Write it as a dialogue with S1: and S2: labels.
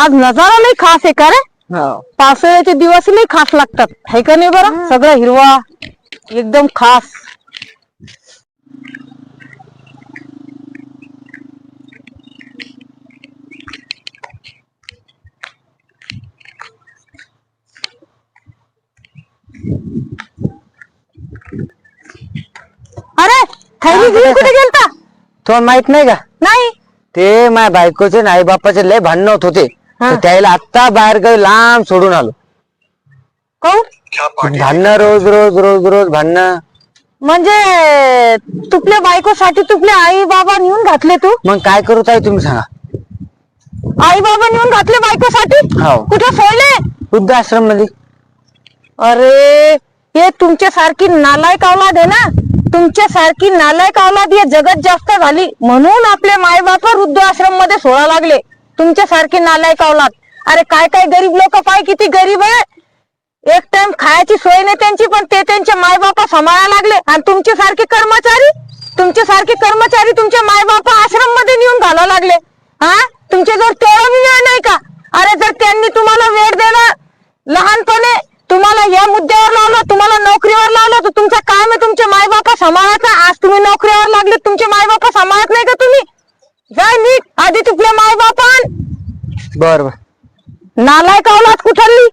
S1: आज नजारा लई खास आहे का रे?
S2: हो.
S1: पावसाळ्याचे दिवस लई खास लागतात. है का नाही बरं? सगळं हिरवा एकदम खास. अरे थैली घेऊन कुठे गेलता?
S2: तुम्हाला माहीत नाही का?
S1: नाही.
S2: ते माझ्या बायकोचे आणि आई बापाचे लय भांडण होत होते. तर त्याला आत्ता बाहेर गावी लांब सोडून आलो. भांडणं रोज रोज रोज रोज भांडणं.
S1: म्हणजे तुपल्या बायकोसाठी तुपले आई बाबा नेऊन घातले तू?
S2: मग काय करू ताई तुम्ही सांगा.
S1: आई बाबा नेऊन घातले बायकोसाठी?
S2: हो.
S1: कुठे सोडले?
S2: वृद्धाश्रममध्ये
S1: अरे हे तुमच्या सारखी नालायक अवलाद आहे ना? तुमच्या सारखी नालायक अवलाद हे जगत जास्त झाली. म्हणून आपले माय बाप वृद्धाश्रममध्ये सोडा लागले. तुमच्यासारखी नालायक अवलात अरे काय काय गरीब लोक पाय किती गरीब आहे. एक टाइम खायची सोय नाही त्यांची पण ते त्यांचे माय बापा सांभाळायला लागले. आणि तुमचे सारखे कर्मचारी तुमचे सारखे कर्मचारी तुमच्या मायबापा आश्रममध्ये नेऊन घालावं लागले. हा? तुमच्या जर तेवढा वेळ नाही का? अरे जर त्यांनी तुम्हाला वेळ देणं लहानपणे तुम्हाला या मुद्द्यावर लावलं तुम्हाला नोकरीवर लावलं तर तुमचं काम आहे तुमचे माय बापा सांभाळायचं. आज तुम्ही नोकरीवर लागले तुमचे मायबापा सांभाळत नाही का तुम्ही? जाय नीट. आधी तू
S2: बर बर.
S1: नालायक औलाद कुठली